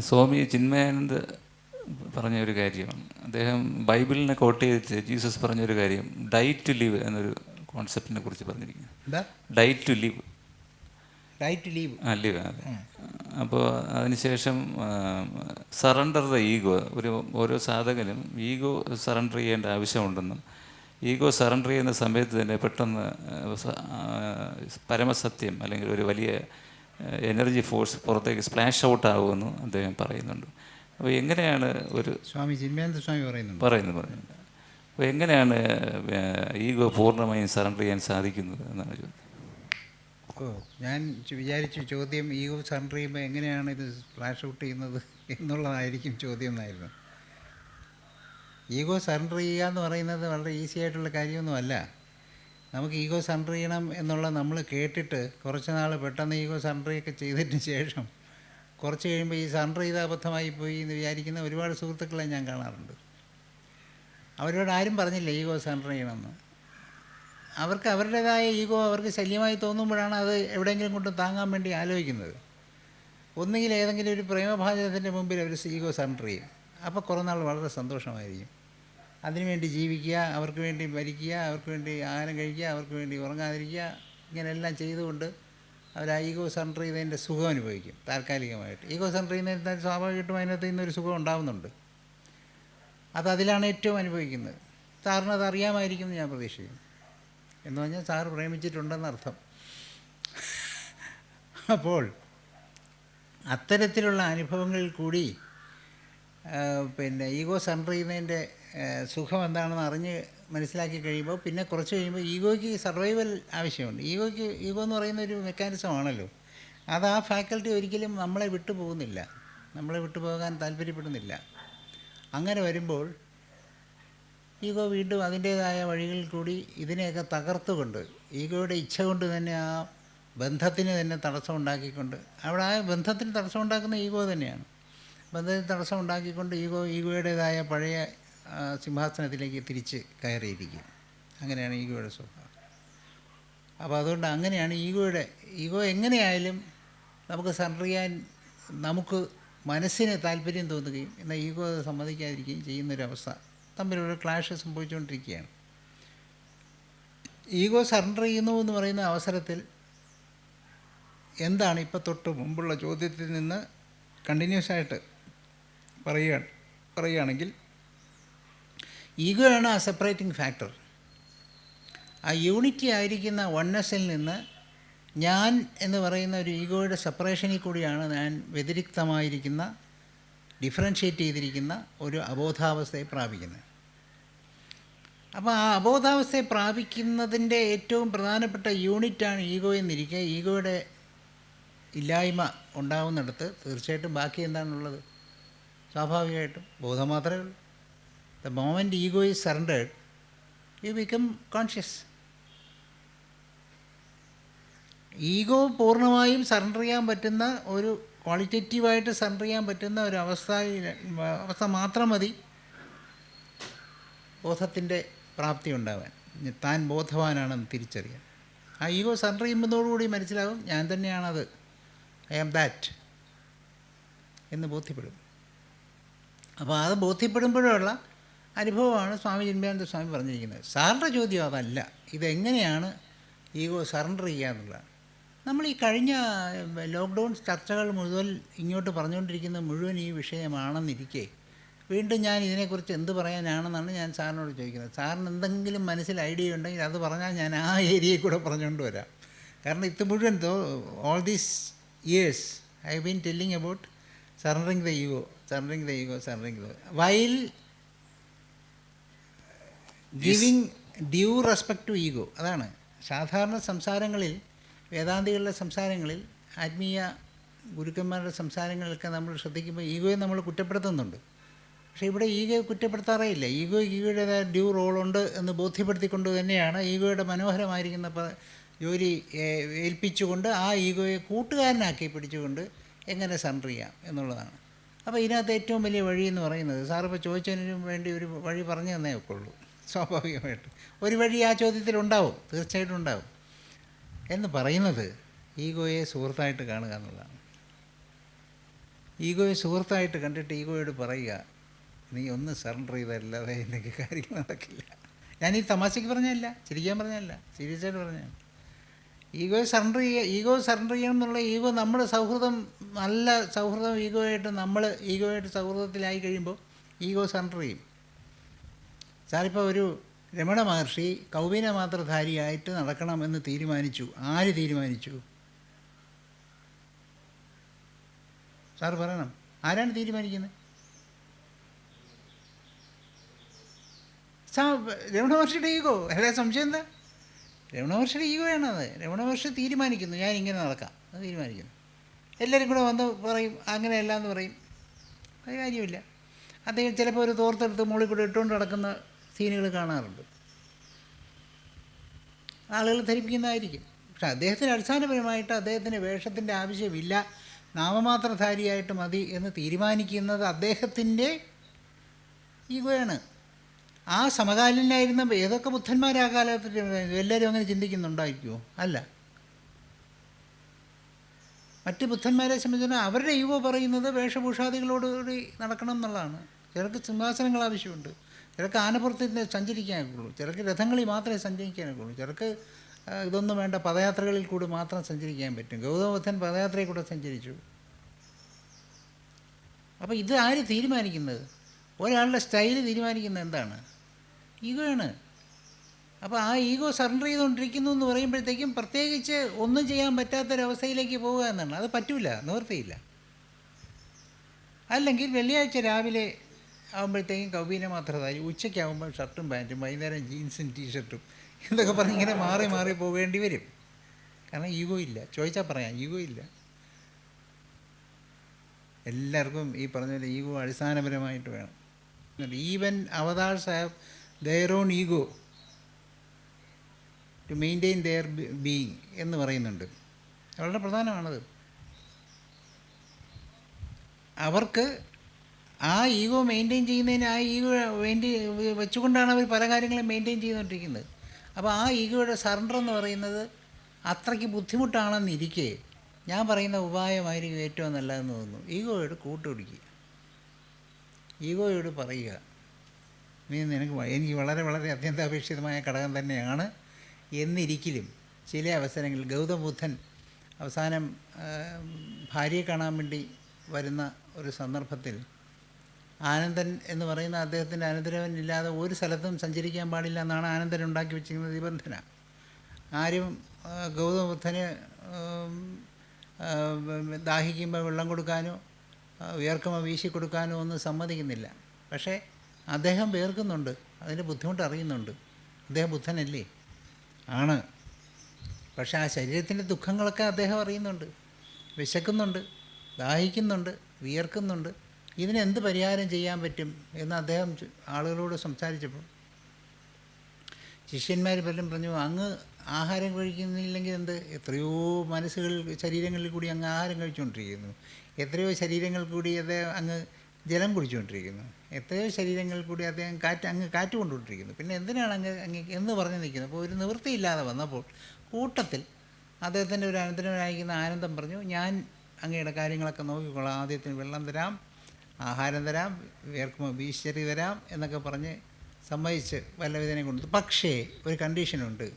സ്വാമി ചിന്മയാനന്ദ് പറഞ്ഞ ഒരു കാര്യമാണ് അദ്ദേഹം ബൈബിളിനെ കോട്ട് ചെയ്തിട്ട് ജീസസ് പറഞ്ഞ ഒരു കാര്യം. ഡൈറ്റ് ടു ലീവ് എന്നൊരു കോൺസെപ്റ്റിനെ കുറിച്ച് പറഞ്ഞിരിക്കുന്നു. Diet to live. Right leave. ആ ലീവ് അതെ. അപ്പോൾ അതിനുശേഷം സറണ്ടർ ദ ഈഗോ. ഒരു ഓരോ സാധകനും ഈഗോ സറണ്ടർ ചെയ്യേണ്ട ആവശ്യമുണ്ടെന്നും ഈഗോ സറണ്ടർ ചെയ്യുന്ന സമയത്ത് തന്നെ പെട്ടെന്ന് പരമസത്യം അല്ലെങ്കിൽ ഒരു വലിയ എനർജി ഫോഴ്സ് പുറത്തേക്ക് സ്പ്ലാഷ് ഔട്ട് ആകുമെന്ന് അദ്ദേഹം പറയുന്നുണ്ട്. അപ്പോൾ എങ്ങനെയാണ് ഒരു സ്വാമി ചിന്മയാനന്ദ സ്വാമി പറയുന്നു പറയുന്നു പറയുന്നത് അപ്പോൾ എങ്ങനെയാണ് ഈഗോ പൂർണമായും സറണ്ടർ ചെയ്യാൻ സാധിക്കുന്നത് എന്നാണ് ചോദ്യം ഓ ഞാൻ വിചാരിച്ചു ചോദ്യം ഈഗോ സറണ്ടർ ചെയ്യുമ്പോൾ എങ്ങനെയാണ് ഇത് ഫ്ലാഷ് ഔട്ട് ചെയ്യുന്നത് എന്നുള്ളതായിരിക്കും ചോദ്യം എന്നായിരുന്നു. ഈഗോ സറണ്ടർ ചെയ്യുക എന്ന് പറയുന്നത് വളരെ ഈസി ആയിട്ടുള്ള കാര്യമൊന്നുമല്ല. നമുക്ക് ഈഗോ സറണ്ടർ ചെയ്യണം എന്നുള്ള നമ്മൾ കേട്ടിട്ട് കുറച്ച് നാൾ പെട്ടെന്ന് ഈഗോ സറണ്ടർ ഒക്കെ ചെയ്തതിന് ശേഷം കുറച്ച് കഴിയുമ്പോൾ ഈ സറണ്ടർ ചെയ്ത അബദ്ധമായി പോയി എന്ന് വിചാരിക്കുന്ന ഒരുപാട് സുഹൃത്തുക്കളെ ഞാൻ കാണാറുണ്ട്. അവരോട് ആരും പറഞ്ഞില്ല ഈഗോ സറണ്ടർ ചെയ്യണമെന്ന് അവർക്ക് അവരുടേതായ ഈഗോ അവർക്ക് ശല്യമായി തോന്നുമ്പോഴാണ് അത് എവിടെയെങ്കിലും കൊണ്ട് താങ്ങാൻ വേണ്ടി ആലോചിക്കുന്നത്. ഒന്നുകിൽ ഏതെങ്കിലും ഒരു പ്രേമഭാചനത്തിന്റെ മുമ്പിൽ അവർ ഈഗോ സറണ്ടർ ചെയ്യും അപ്പോൾ കുറേ നാൾ വളരെ സന്തോഷമായിരിക്കും. അതിനുവേണ്ടി ജീവിക്കുക അവർക്ക് വേണ്ടി മരിക്കുക അവർക്ക് വേണ്ടി ആഹാരം കഴിക്കുക അവർക്ക് വേണ്ടി ഉറങ്ങാതിരിക്കുക ഇങ്ങനെയെല്ലാം ചെയ്തുകൊണ്ട് അവർ ആ ഈഗോ സെന്റർ ചെയ്തതിന്റെ സുഖം അനുഭവിക്കും താൽക്കാലികമായിട്ട്. ഈഗോ സെന്റർ ചെയ്യുന്നതിന് സ്വാഭാവികമായിട്ടും അതിനകത്ത് ഇന്നൊരു സുഖം ഉണ്ടാകുന്നുണ്ട് അത് അതിലാണ് ഏറ്റവും അനുഭവിക്കുന്നത്. സാറിന് അത് അറിയാമായിരിക്കും എന്ന് ഞാൻ പ്രതീക്ഷിക്കുന്നു. എന്ന് പറഞ്ഞാൽ സാറ് പ്രേമിച്ചിട്ടുണ്ടെന്ന് അർത്ഥം. അപ്പോൾ അത്തരത്തിലുള്ള അനുഭവങ്ങളിൽ കൂടി പിന്നെ ഈഗോ സെന്റർ ചെയ്യുന്നതിന്റെ സുഖം എന്താണെന്ന് അറിഞ്ഞ് മനസ്സിലാക്കി കഴിയുമ്പോൾ പിന്നെ കുറച്ച് കഴിയുമ്പോൾ ഈഗോയ്ക്ക് സർവൈവൽ ആവശ്യമുണ്ട്. ഈഗോയ്ക്ക് ഈഗോ എന്ന് പറയുന്ന ഒരു മെക്കാനിസം ആണല്ലോ. അത് ആ ഫാക്കൽറ്റി ഒരിക്കലും നമ്മളെ വിട്ടു പോകുന്നില്ല. നമ്മളെ വിട്ടുപോകാൻ താല്പര്യപ്പെടുന്നില്ല. അങ്ങനെ വരുമ്പോൾ ഈഗോ വീണ്ടും അതിന്റേതായ വഴികളിൽ കൂടി ഇതിനെയൊക്കെ തകർത്തുകൊണ്ട് ഈഗോയുടെ ഇച്ഛ കൊണ്ട് തന്നെ ആ ബന്ധത്തിന് തന്നെ തടസ്സം ഉണ്ടാക്കിക്കൊണ്ട് അവിടെ ആ ബന്ധത്തിന് തടസ്സം ഉണ്ടാക്കുന്ന ഈഗോ തന്നെയാണ്. ബന്ധത്തിന് തടസ്സം ഉണ്ടാക്കിക്കൊണ്ട് ഈഗോ ഈഗോയുടേതായ പഴയ സിംഹാസനത്തിലേക്ക് തിരിച്ച് കയറിയിരിക്കും. അങ്ങനെയാണ് ഈഗോയുടെ സ്വഭാവം. അപ്പോൾ അതുകൊണ്ട് അങ്ങനെയാണ് ഈഗോയുടെ ഈഗോ എങ്ങനെയായാലും നമുക്ക് സറണ്ടർ ചെയ്യാൻ നമുക്ക് മനസ്സിന് താല്പര്യം തോന്നുകയും എന്നാൽ ഈഗോ അത് സമ്മതിക്കാതിരിക്കുകയും ചെയ്യുന്നൊരവസ്ഥ തമ്മിലൊരു ക്ലാഷ് സംഭവിച്ചുകൊണ്ടിരിക്കുകയാണ്. ഈഗോ സറണ്ടർ ചെയ്യുന്നു എന്ന് പറയുന്ന അവസരത്തിൽ എന്താണ് ഇപ്പോൾ തൊട്ട് മുമ്പുള്ള ചോദ്യത്തിൽ നിന്ന് കണ്ടിന്യൂസ് ആയിട്ട് പറയുക പറയുകയാണെങ്കിൽ ഈഗോയാണ് ആ സെപ്പറേറ്റിംഗ് ഫാക്ടർ ആ യൂണിറ്റി ആയിരിക്കുന്ന വണ്ണസിൽ നിന്ന് ഞാൻ എന്ന് പറയുന്ന ഒരു ഈഗോയുടെ സെപ്പറേഷനിൽ കൂടിയാണ് ഞാൻ വ്യതിരിക്തമായിരിക്കുന്ന ഡിഫറൻഷ്യേറ്റ് ചെയ്തിരിക്കുന്ന ഒരു അബോധാവസ്ഥയെ പ്രാപിക്കുന്നത്. അപ്പോൾ ആ അബോധാവസ്ഥയെ പ്രാപിക്കുന്നതിന്റെ ഏറ്റവും പ്രധാനപ്പെട്ട യൂണിറ്റാണ് ഈഗോ എന്നിരിക്കുക ഈഗോയുടെ ഇല്ലായ്മ ഉണ്ടാവുന്നിടത്ത് തീർച്ചയായിട്ടും ബാക്കി എന്താണുള്ളത്? സ്വാഭാവികമായിട്ടും ബോധം മാത്രമേ ഉള്ളൂ. The moment ego is surrendered you become conscious ego പൂർണമായും സറണ്ടർ ചെയ്യാൻ പറ്റുന്ന ഒരു ക്വാളിറ്റേറ്റീവായിട്ട് സറണ്ടർ ചെയ്യാൻ പറ്റുന്ന ഒരു അവസ്ഥ അവസ്ഥ മാത്രം മതി ബോധത്തിന്റെ പ്രാപ്തി ഉണ്ടാവാൻ. താൻ ബോധവാനാണെന്ന് തിരിച്ചറിയാൻ. ആ ഈഗോ സറണ്ടർ ചെയ്യുമ്പോഴോടുകൂടി മനസ്സിലാവും ഞാൻ തന്നെയാണത്. ഐ ആം ദാറ്റ് എന്ന് ബോധ്യപ്പെടും. അപ്പോൾ അത് ബോധ്യപ്പെടുമ്പോഴുള്ള അനുഭവമാണ് സ്വാമി ചിന്മയാനന്ദ സ്വാമി പറഞ്ഞിരിക്കുന്നത്. സാറിന്റെ ചോദ്യം അതല്ല. ഇതെങ്ങനെയാണ് ഈഗോ സറണ്ടർ ചെയ്യുക എന്നുള്ളതാണ് നമ്മൾ ഈ കഴിഞ്ഞ ലോക്ക്ഡൗൺ ചർച്ചകൾ മുഴുവൻ ഇങ്ങോട്ട് പറഞ്ഞുകൊണ്ടിരിക്കുന്ന മുഴുവൻ ഈ വിഷയമാണെന്നിരിക്കെ വീണ്ടും ഞാൻ ഇതിനെക്കുറിച്ച് എന്ത് പറയാനാണെന്നാണ് ഞാൻ സാറിനോട് ചോദിക്കുന്നത്. സാറിന് എന്തെങ്കിലും മനസ്സിൽ ഐഡിയ ഉണ്ടെങ്കിൽ അത് പറഞ്ഞാൽ ഞാൻ ആ ഏരിയയിൽ കൂടെ പറഞ്ഞുകൊണ്ട് വരാം. കാരണം ഇത് മുഴുവൻ all these years I been telling about surrendering the ego surrendering the ego surrendering the while giving due respect to ego അതാണ്. സാധാരണ സംസാരങ്ങളിൽ വേദാന്തികളുടെ സംസാരങ്ങളിൽ ആത്മീയ ഗുരുക്കന്മാരുടെ സംസാരങ്ങളിലൊക്കെ നമ്മൾ ശ്രദ്ധിക്കുമ്പോൾ ഈഗോയെ നമ്മൾ കുറ്റപ്പെടുത്തുന്നുണ്ട്. പക്ഷേ ഇവിടെ ഈഗോയെ കുറ്റപ്പെടുത്താറേ ഇല്ല ഈഗോ ഈഗോയുടേതായ ഡ്യൂ റോളുണ്ട് എന്ന് ബോധ്യപ്പെടുത്തിക്കൊണ്ട് തന്നെയാണ് ഈഗോയുടെ മനോഹരമായിരിക്കുന്ന ജോലി ഏൽപ്പിച്ചുകൊണ്ട് ആ ഈഗോയെ കൂട്ടുകാരനാക്കി പിടിച്ചുകൊണ്ട് എങ്ങനെ സറണ്ടർ ചെയ്യാം എന്നുള്ളതാണ്. അപ്പോൾ ഇതിനകത്ത് ഏറ്റവും വലിയ വഴി എന്ന് പറയുന്നത് സാറിപ്പോൾ ചോദിച്ചതിന് വേണ്ടി ഒരു വഴി പറഞ്ഞു തന്നേ ഒക്കെ ഉള്ളൂ സ്വാഭാവികമായിട്ട്. ഒരു വഴി ആ ചോദ്യത്തിൽ ഉണ്ടാവും തീർച്ചയായിട്ടും ഉണ്ടാവും. എന്ന് പറയുന്നത് ഈഗോയെ സുഹൃത്തായിട്ട് കാണുക എന്നുള്ളതാണ്. ഈഗോയെ സുഹൃത്തായിട്ട് കണ്ടിട്ട് ഈഗോയോട് പറയുക നീ ഒന്ന് സറണ്ടർ ചെയ്തല്ലാതെ എനിക്ക് കാര്യങ്ങൾ നടക്കില്ല. ഞാൻ ഈ തമാശയ്ക്ക് പറഞ്ഞല്ല ചിരിക്കാൻ പറഞ്ഞല്ല സീരിയസ് ആയിട്ട് പറഞ്ഞ ഈഗോയെ സറണ്ടർ ചെയ്യുക ഈഗോ സറണ്ടർ ചെയ്യണം എന്നുള്ള ഈഗോ നമ്മുടെ സൗഹൃദം നല്ല സൗഹൃദം ഈഗോയായിട്ട് നമ്മൾ ഈഗോയായിട്ട് സൗഹൃദത്തിലായി കഴിയുമ്പോൾ ഈഗോ സറണ്ടർ ചെയ്യും. സാറിപ്പോൾ ഒരു രമണ മഹർഷി കൗബീന മാത്രധാരിയായിട്ട് നടക്കണമെന്ന് തീരുമാനിച്ചു. ആര് തീരുമാനിച്ചു? സാർ പറയണം. ആരാണ് തീരുമാനിക്കുന്നത്? സാ രമണ മഹർഷിയുടെ ഈഗോ. അല്ലേ സംശയം എന്താ? രമണ മഹർഷിയുടെ ഈഗോയാണ് അത് രമണ മഹർഷി തീരുമാനിക്കുന്നു. ഞാൻ ഇങ്ങനെ നടക്കാം. അത് തീരുമാനിക്കുന്നു. എല്ലാവരും കൂടെ വന്ന് പറയും അങ്ങനെയല്ല എന്ന് പറയും. അത് കാര്യമില്ല അദ്ദേഹം ചിലപ്പോൾ ഒരു തോർത്തെടുത്ത് മുകളിൽ കൂടെ ഇട്ടുകൊണ്ട് നടക്കുന്ന സീനുകൾ കാണാറുണ്ട്. ആളുകൾ ധരിപ്പിക്കുന്നതായിരിക്കും. പക്ഷെ അദ്ദേഹത്തിന് അടിസ്ഥാനപരമായിട്ട് അദ്ദേഹത്തിന് വേഷത്തിന്റെ ആവശ്യമില്ല. നാമമാത്രധാരിയായിട്ട് മതി എന്ന് തീരുമാനിക്കുന്നത് അദ്ദേഹത്തിന്റെ ഈഗോയാണ്. ആ സമകാലീനായിരുന്ന ഏതൊക്കെ ബുദ്ധന്മാർ ആ കാലത്ത് എല്ലാവരും അങ്ങനെ ചിന്തിക്കുന്നുണ്ടായിരിക്കുമോ അല്ല. മറ്റ് ബുദ്ധന്മാരെ സംബന്ധിച്ചിടത്തോളം അവരുടെ ഈഗോ പറയുന്നത് വേഷഭൂഷാദികളോടുകൂടി നടക്കണം എന്നുള്ളതാണ്. ചിലർക്ക് സിംഹാസനങ്ങൾ ആവശ്യമുണ്ട്. ചിലർക്ക് ആനപ്പുറത്ത് സഞ്ചരിക്കാനൊക്കെയുള്ളൂ ചിലർക്ക് രഥങ്ങളിൽ മാത്രമേ സഞ്ചരിക്കാനൊക്കെയുള്ളൂ ചിലർക്ക് ഇതൊന്നും വേണ്ട പദയാത്രകളിൽ കൂടി മാത്രം സഞ്ചരിക്കാൻ പറ്റും. ഗൗതമബുദ്ധൻ പദയാത്രയിൽ കൂടെ സഞ്ചരിച്ചു. അപ്പോൾ ഇത് ആര് തീരുമാനിക്കുന്നത്? ഒരാളുടെ സ്റ്റൈൽ തീരുമാനിക്കുന്നത് എന്താണ്? ഈഗോയാണ് അപ്പോൾ ആ ഈഗോ സറണ്ടർ ചെയ്തുകൊണ്ടിരിക്കുന്നു എന്ന് പറയുമ്പോഴത്തേക്കും പ്രത്യേകിച്ച് ഒന്നും ചെയ്യാൻ പറ്റാത്തൊരവസ്ഥയിലേക്ക് പോവുക എന്നാണ്. അത് പറ്റൂല നിവൃത്തിയില്ല. അല്ലെങ്കിൽ വെള്ളിയാഴ്ച രാവിലെ ആകുമ്പോഴത്തേക്കും കവിനെ മാത്രധാരി ഉച്ചയ്ക്കാകുമ്പോൾ ഷർട്ടും പാന്റും വൈകുന്നേരം ജീൻസും ടീഷർട്ടും എന്നൊക്കെ പറഞ്ഞ് ഇങ്ങനെ മാറി മാറി പോകേണ്ടി വരും. കാരണം ഈഗോ ഇല്ല. ചോദിച്ചാൽ പറയാം ഈഗോ ഇല്ല. എല്ലാവർക്കും ഈ പറഞ്ഞ പോലെ ഈഗോ അടിസ്ഥാനപരമായിട്ട് വേണം. Even avatars have their own ego to maintain their being എന്ന് പറയുന്നുണ്ട്. വളരെ പ്രധാനമാണത്. അവർക്ക് ആ ഈഗോ മെയിന്റെയിൻ ചെയ്യുന്നതിന് ആ ഈഗോ വേണ്ടി വെച്ചുകൊണ്ടാണ് അവർ പല കാര്യങ്ങളും മെയിന്റെയിൻ ചെയ്തുകൊണ്ടിരിക്കുന്നത്. അപ്പോൾ ആ ഈഗോയുടെ സറണ്ടർ എന്ന് പറയുന്നത് അത്രയ്ക്ക് ബുദ്ധിമുട്ടാണെന്നിരിക്കെ ഞാൻ പറയുന്ന ഉപായമായിരിക്കും ഏറ്റവും നല്ലതെന്ന് തോന്നുന്നു. ഈഗോയോട് കൂട്ടുപിടിക്കുക. ഈഗോയോട് പറയുക. നീ നിനക്ക് എനിക്ക് വളരെ വളരെ അത്യന്താപേക്ഷിതമായ ഘടകം തന്നെയാണ്. എന്നിരിക്കലും ചില അവസരങ്ങളിൽ ഗൗതം ബുദ്ധൻ അവസാനം ഭാര്യയെ കാണാൻ വേണ്ടി വരുന്ന ഒരു സന്ദർഭത്തിൽ ആനന്ദൻ എന്ന് പറയുന്ന അദ്ദേഹത്തിന്റെ അനന്തരവൻ ഇല്ലാതെ ഒരു സ്ഥലത്തും സഞ്ചരിക്കാൻ പാടില്ല എന്നാണ് ആനന്ദൻ ഉണ്ടാക്കി വെച്ചിരിക്കുന്ന നിബന്ധന ആരും ഗൗതമ ബുദ്ധന് ദാഹിക്കുമ്പോൾ വെള്ളം കൊടുക്കാനോ വിയർക്കുമ്പോൾ വീശി കൊടുക്കാനോ ഒന്നും സമ്മതിക്കുന്നില്ല. പക്ഷേ അദ്ദേഹം വേർക്കുന്നുണ്ട്. അതിന്റെ ബുദ്ധിമുട്ട് അറിയുന്നുണ്ട്. അദ്ദേഹം ബുദ്ധനല്ലേ? ആണ്. പക്ഷേ ആ ശരീരത്തിന്റെ ദുഃഖങ്ങളൊക്കെ അദ്ദേഹം അറിയുന്നുണ്ട്. വിശക്കുന്നുണ്ട് ദാഹിക്കുന്നുണ്ട് വിയർക്കുന്നുണ്ട്. ഇതിന് എന്ത് പരിഹാരം ചെയ്യാൻ പറ്റും എന്ന് അദ്ദേഹം ആളുകളോട് സംസാരിച്ചപ്പോൾ ശിഷ്യന്മാർ പലരും പറഞ്ഞു അങ്ങ് ആഹാരം കഴിക്കുന്നില്ലെങ്കിൽ എന്ത്? എത്രയോ മനസ്സുകൾ ശരീരങ്ങളിൽ കൂടി അങ്ങ് ആഹാരം കഴിച്ചുകൊണ്ടിരിക്കുന്നു. എത്രയോ ശരീരങ്ങൾ കൂടി അദ്ദേഹം അങ്ങ് ജലം കുടിച്ചുകൊണ്ടിരിക്കുന്നു. എത്രയോ ശരീരങ്ങൾ കൂടി അദ്ദേഹം കാറ്റ് അങ്ങ് കാറ്റ് കൊണ്ടുകൊണ്ടിരിക്കുന്നു പിന്നെ എന്തിനാണ് അങ്ങ് അങ്ങ് എന്ന് പറഞ്ഞ് നിൽക്കുന്നത്? അപ്പോൾ ഒരു നിവൃത്തിയില്ലാതെ വന്നപ്പോൾ കൂട്ടത്തിൽ അദ്ദേഹത്തിന്റെ ഒരു അനന്തരനായിരിക്കുന്ന ആനന്ദം പറഞ്ഞു ഞാൻ അങ്ങയുടെ കാര്യങ്ങളൊക്കെ നോക്കിക്കൊള്ളാം ആദ്യത്തിന് വെള്ളം തരാം. ആഹാരം തരാം വേർക്കുമ്പോൾ വീശ്ശരി തരാം എന്നൊക്കെ പറഞ്ഞ് സമ്മതിച്ച് വല്ലവിധനെ കൊണ്ടു പക്ഷേ ഒരു കണ്ടീഷനുണ്ട്.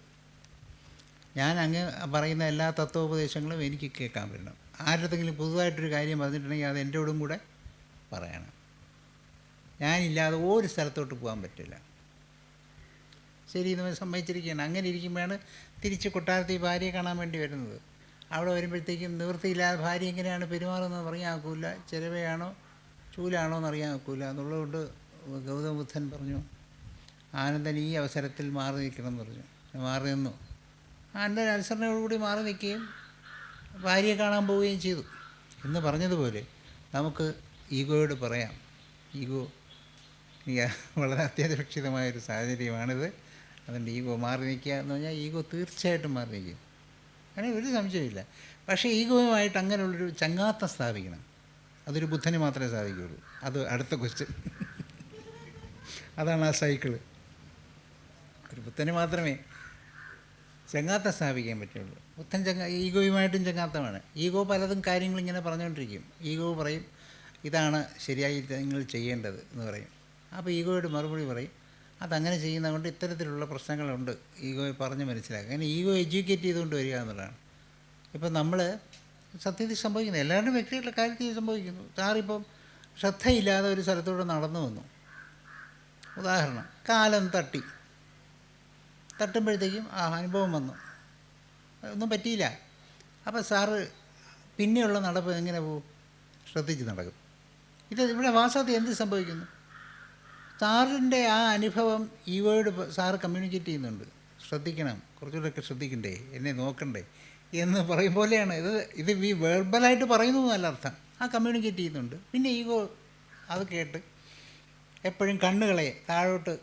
ഞാൻ അങ്ങ് പറയുന്ന എല്ലാ തത്വോപദേശങ്ങളും എനിക്ക് കേൾക്കാൻ പറ്റണം. ആരുടെങ്കിലും പുതുതായിട്ടൊരു കാര്യം പറഞ്ഞിട്ടുണ്ടെങ്കിൽ അത് എന്റെയോടും കൂടെ പറയണം. ഞാനില്ലാതെ ഒരു സ്ഥലത്തോട്ട് പോകാൻ പറ്റില്ല. ശരി എന്ന് സമ്മതിച്ചിരിക്കുകയാണ്. അങ്ങനെ ഇരിക്കുമ്പോഴാണ് തിരിച്ച് കൊട്ടാരത്തിൽ ഭാര്യയെ കാണാൻ വേണ്ടി വരുന്നത്. അവിടെ വരുമ്പോഴത്തേക്കും നിവൃത്തിയില്ലാതെ ഭാര്യ എങ്ങനെയാണ് പെരുമാറുന്നത് പറയാൻ ആക്കില്ല ചിലവയാണോ ചൂലാണോ എന്ന് അറിയാൻ ഒക്കില്ല. എന്നുള്ളതുകൊണ്ട് ഗൗതമ ബുദ്ധൻ പറഞ്ഞു ആനന്ദൻ ഈ അവസരത്തിൽ മാറി നിൽക്കണം എന്ന് പറഞ്ഞു. മാറി നിന്നു. ആനന്ദൻ അനുസരണയോടുകൂടി മാറി നിൽക്കുകയും ഭാര്യയെ കാണാൻ പോവുകയും ചെയ്തു. എന്ന് പറഞ്ഞതുപോലെ നമുക്ക് ഈഗോയോട് പറയാം. ഈഗോ വളരെ അത്യന്താപേക്ഷിതമായ ഒരു സാഹചര്യമാണിത്. അതുകൊണ്ട് ഈഗോ മാറി നിൽക്കുക എന്ന് പറഞ്ഞാൽ ഈഗോ തീർച്ചയായിട്ടും മാറി നിൽക്കും. അങ്ങനെ ഒരു സംശയമില്ല പക്ഷേ ഈഗോയുമായിട്ട് അങ്ങനെയുള്ളൊരു ചങ്ങാത്തം സ്ഥാപിക്കണം. അതൊരു ബുദ്ധന് മാത്രമേ സാധിക്കുകയുള്ളൂ. അത് അടുത്ത ക്വസ്റ്റ്യൻ അതാണ് ആ സൈക്കിൾ ഒരു ബുദ്ധന് മാത്രമേ ചങ്ങാത്ത സ്ഥാപിക്കാൻ പറ്റുള്ളൂ. ബുദ്ധൻ ചങ്ങ ഈഗോയുമായിട്ടും ചങ്ങാത്തമാണ്. ഈഗോ പലതും കാര്യങ്ങൾ ഇങ്ങനെ പറഞ്ഞുകൊണ്ടിരിക്കും. ഈഗോ പറയും ഇതാണ് ശരിയായി നിങ്ങൾ ചെയ്യേണ്ടത് എന്ന് പറയും. അപ്പോൾ ഈഗോയുടെ മറുപടി പറയും അതങ്ങനെ ചെയ്യുന്നതുകൊണ്ട് ഇത്തരത്തിലുള്ള പ്രശ്നങ്ങളുണ്ട്. ഈഗോയെ പറഞ്ഞ് മനസ്സിലാക്കുക. അങ്ങനെ ഈഗോ എഡ്യൂക്കേറ്റ് ചെയ്തുകൊണ്ട് വരിക എന്നുള്ളതാണ്. ഇപ്പം നമ്മൾ സത്യത്തിൽ സംഭവിക്കുന്നത് എല്ലാവരുടെയും വ്യക്തികളുടെ കാര്യത്തിൽ സംഭവിക്കുന്നു. സാറിപ്പം ശ്രദ്ധയില്ലാതെ ഒരു സ്ഥലത്തൂടെ നടന്നു വന്നു. ഉദാഹരണം കാലം തട്ടി. തട്ടുമ്പോഴത്തേക്കും ആ അനുഭവം വന്നു. ഒന്നും പറ്റിയില്ല. അപ്പോൾ സാറ് പിന്നെയുള്ള നടപ്പ് എങ്ങനെ പോകും ശ്രദ്ധിച്ച് നടക്കും. ഇത് ഇവിടെ വാസ്തവത്തിൽ എന്ത് സംഭവിക്കുന്നു? സാറിന്റെ ആ അനുഭവം ഈ വേർഡ് സാറ് കമ്മ്യൂണിക്കേറ്റ് ചെയ്യുന്നുണ്ട്. ശ്രദ്ധിക്കണം. കുറച്ചുകൂടെയൊക്കെ ശ്രദ്ധിക്കണ്ടേ? എന്നെ നോക്കണ്ടേ? എന്ന് പറയും പോലെയാണ്. ഇത് ഇത് ഈ വെർബലായിട്ട് പറയുന്നു എന്നല്ല അർത്ഥം. ആ കമ്മ്യൂണിക്കേറ്റ് ചെയ്യുന്നുണ്ട്. പിന്നെ ഈഗോ അത് കേട്ട് എപ്പോഴും കണ്ണുകളെ താഴോട്ട്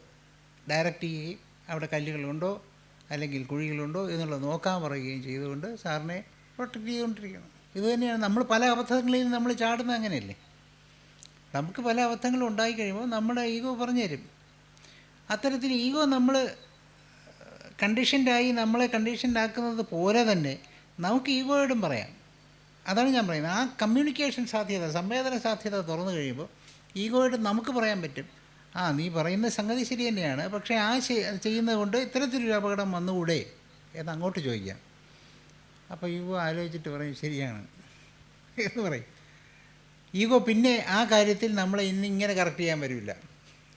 ഡയറക്റ്റ് ചെയ്യുകയും അവിടെ കല്ലുകളുണ്ടോ അല്ലെങ്കിൽ കുഴികളുണ്ടോ എന്നുള്ളത് നോക്കാൻ പറയുകയും ചെയ്തുകൊണ്ട് സാറിനെ പ്രൊട്ടക്റ്റ് ചെയ്തുകൊണ്ടിരിക്കണം ഇതുതന്നെയാണ് നമ്മൾ പല അബദ്ധങ്ങളിൽ നിന്ന് നമ്മൾ ചാടുന്നത് അങ്ങനെയല്ലേ? നമുക്ക് പല അബദ്ധങ്ങളും ഉണ്ടായി കഴിയുമ്പോൾ നമ്മുടെ ഈഗോ പറഞ്ഞു തരും. അത്തരത്തിൽ ഈഗോ നമ്മൾ കണ്ടീഷൻഡായി നമ്മളെ കണ്ടീഷൻഡാക്കുന്നത് പോലെ തന്നെ നമുക്ക് ഈഗോയോടും പറയാം. അതാണ് ഞാൻ പറയുന്നത്. ആ കമ്മ്യൂണിക്കേഷൻ സാധ്യത സംവേദന സാധ്യത തുറന്നു കഴിയുമ്പോൾ ഈഗോയോട് നമുക്ക് പറയാൻ പറ്റും. ആ നീ പറയുന്ന സംഗതി ശരി തന്നെയാണ്. പക്ഷേ ആ ചെയ്യുന്നത് കൊണ്ട് ഇത്തരത്തിലൊരു അപകടം വന്നുകൂടെ എന്ന് അങ്ങോട്ട് ചോദിക്കാം. അപ്പോൾ ഈഗോ ആലോചിച്ചിട്ട് പറയും ശരിയാണ് എന്ന് പറയും. ഈഗോ പിന്നെ ആ കാര്യത്തിൽ നമ്മളെ ഇന്ന് ഇങ്ങനെ കറക്റ്റ് ചെയ്യാൻ വരില്ല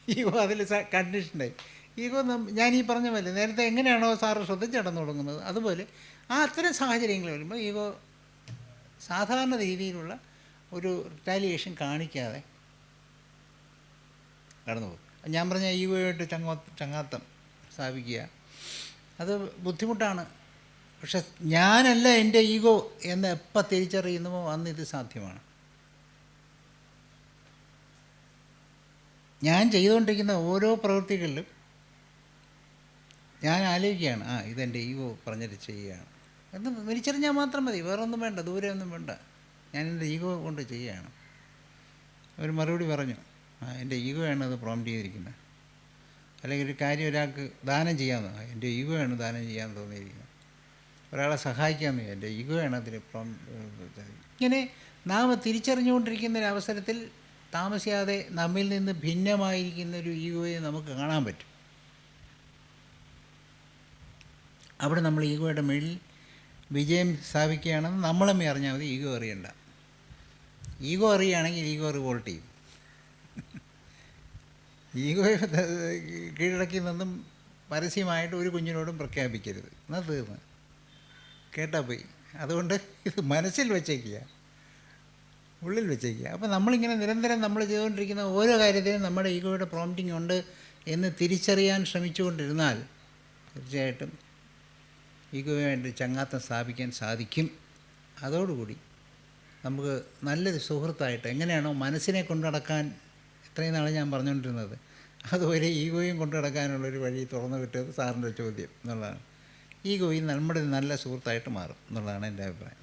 ഈഗോ അതിൽ കണ്ടീഷനായി ഈഗോ ഞാൻ ഈ പറഞ്ഞ പോലെ നേരത്തെ എങ്ങനെയാണോ സാറ് ശ്രദ്ധിച്ച് നടന്നു തുടങ്ങുന്നത് അതുപോലെ ആ അത്തരം സാഹചര്യങ്ങൾ വരുമ്പോൾ ഇവ സാധാരണ രീതിയിലുള്ള ഒരു റിറ്റാലിയേഷൻ കാണിക്കാതെ കടന്നു പോകും. ഞാൻ പറഞ്ഞ ഈഗോയായിട്ട് ചങ്ങോ ചങ്ങാത്തം സ്ഥാപിക്കുക അത് ബുദ്ധിമുട്ടാണ്. പക്ഷെ ഞാനല്ല എന്റെ ഈഗോ എന്ന് എപ്പോൾ തിരിച്ചറിയുന്നുവോ അന്ന് ഇത് സാധ്യമാണ്. ഞാൻ ചെയ്തുകൊണ്ടിരിക്കുന്ന ഓരോ പ്രവൃത്തികളിലും ഞാൻ ആലോചിക്കുകയാണ് ആ ഇതെന്റെ ഈഗോ പറഞ്ഞിട്ട് ചെയ്യുകയാണ്. എന്ന് വലിച്ചെറിഞ്ഞാൽ മാത്രം മതി. വേറൊന്നും വേണ്ട ദൂരെ ഒന്നും വേണ്ട. ഞാൻ എന്റെ ഈഗോ കൊണ്ട് ചെയ്യുകയാണ്. ഒരു മറുപടി പറഞ്ഞു എന്റെ ഈഗോയാണ് അത് പ്രോംപ്റ്റ് ചെയ്തിരിക്കുന്നത്. അല്ലെങ്കിൽ ഒരു കാര്യം ഒരാൾക്ക് ദാനം ചെയ്യാമെന്ന് എന്റെ ഈഗോയാണ് ദാനം ചെയ്യാൻ തോന്നിയിരിക്കുന്നത്. ഒരാളെ സഹായിക്കാമെന്ന് എന്റെ ഈഗോയാണ് അതിന് പ്രോം ഇങ്ങനെ നാം തിരിച്ചറിഞ്ഞുകൊണ്ടിരിക്കുന്ന ഒരു അവസരത്തിൽ താമസിയാതെ നമ്മിൽ നിന്ന് ഭിന്നമായിരിക്കുന്ന ഒരു ഈഗോയെ നമുക്ക് കാണാൻ പറ്റും. അവിടെ നമ്മൾ ഈഗോയുടെ മേളിൽ വിജയം സ്ഥാപിക്കുകയാണെന്ന് നമ്മളമ്മ അറിഞ്ഞാൽ മതി ഈഗോ അറിയണ്ട. ഈഗോ അറിയുകയാണെങ്കിൽ ഈഗോ റിവോൾട്ട് ചെയ്യും. ഈഗോ കീഴടക്കി നിന്നും പരസ്യമായിട്ട് ഒരു കുഞ്ഞിനോടും പ്രഖ്യാപിക്കരുത്. എന്നാൽ തീർന്ന്. കേട്ടാൽ പോയി. അതുകൊണ്ട് ഇത് മനസ്സിൽ വെച്ചേക്കുക. ഉള്ളിൽ വെച്ചേക്കുക. അപ്പോൾ നമ്മളിങ്ങനെ നിരന്തരം നമ്മൾ ചെയ്തുകൊണ്ടിരിക്കുന്ന ഓരോ കാര്യത്തിനും നമ്മുടെ ഈഗോയുടെ പ്രോംപ്റ്റിംഗ് ഉണ്ട് എന്ന് തിരിച്ചറിയാൻ ശ്രമിച്ചുകൊണ്ടിരുന്നാൽ തീർച്ചയായിട്ടും ഈഗോയുമായിട്ട് ചങ്ങാത്തം സ്ഥാപിക്കാൻ സാധിക്കും. അതോടുകൂടി നമുക്ക് നല്ലൊരു സുഹൃത്തായിട്ട് എങ്ങനെയാണോ മനസ്സിനെ കൊണ്ടടക്കാൻ ഇത്രയും നാളെ ഞാൻ പറഞ്ഞുകൊണ്ടിരുന്നത്. അതുപോലെ ഈഗോയും കൊണ്ടു നടക്കാനുള്ളൊരു വഴി തുറന്നു കിട്ടിയത് സാറിന്റെ ചോദ്യം എന്നുള്ളതാണ്. ഈഗോയും നമ്മുടെ നല്ല സുഹൃത്തായിട്ട് മാറും എന്നുള്ളതാണ് എന്റെ അഭിപ്രായം.